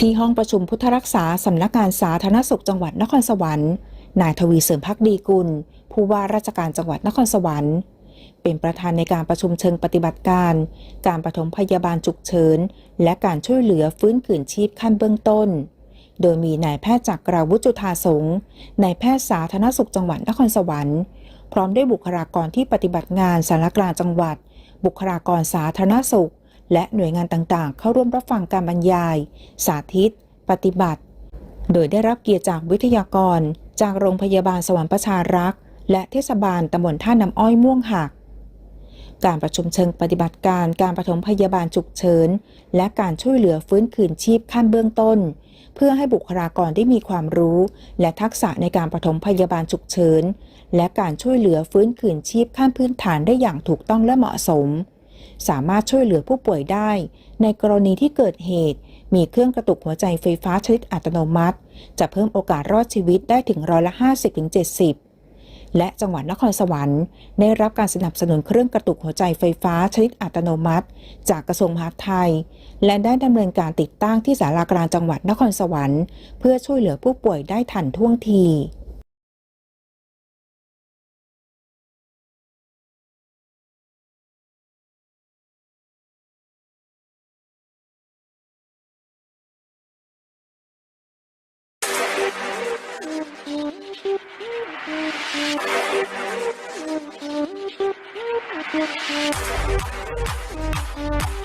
ที่ห้องประชุมพุทธรักษาสำนักงานสาธารณสุขจังหวัดนครสวรรค์ นายทวีเสริมพักดีกุล ผู้ว่าราชการจังหวัดนครสวรรค์ เป็นประธานในการประชุมเชิงปฏิบัติการ การปฐมพยาบาลฉุกเฉิน และการช่วยเหลือฟื้นคืนชีพขั้นเบื้องต้น โดยมีนายแพทย์จากกราวุจุธาสงฆ์นายแพทย์สาธารณสุขจังหวัดนครสวรรค์ พร้อมด้วยบุคลากรที่ปฏิบัติงานสารกลางจังหวัด บุคลากรสาธารณสุข และหน่วยงานต่างๆ เข้าร่วมรับฟังการบรรยาย สาธิต ปฏิบัติ โดยได้รับเกียรติจากวิทยากร จากโรงพยาบาลสวรรค์ประชารักษ์ และเทศบาลตำบลท่าน้ำอ้อยม่วงหัก การประชุมเชิงปฏิบัติการการปฐมพยาบาลฉุกเฉิน และการช่วยเหลือฟื้นคืนชีพขั้นเบื้องต้น เพื่อให้บุคลากรได้มีความรู้ และทักษะในการปฐมพยาบาลฉุกเฉิน และการช่วยเหลือฟื้นคืนชีพขั้นพื้นฐานได้อย่างถูกต้องและเหมาะสม สามารถช่วยเหลือผู้ป่วยได้ ในกรณีที่เกิดเหตุ มีเครื่องกระตุกหัวใจไฟฟ้าชนิดอัตโนมัติ จะเพิ่มโอกาสรอดชีวิตได้ถึงร้อยละ 50-70 และจังหวัดนครสวรรค์ ได้รับการสนับสนุนเครื่องกระตุกหัวใจไฟฟ้าชนิดอัตโนมัติ จากกระทรวงมหาดไทย และได้ดำเนินการติดตั้งที่ศาลากลางจังหวัดนครสวรรค์ เพื่อช่วยเหลือผู้ป่วยได้ทันท่วงที Thank you.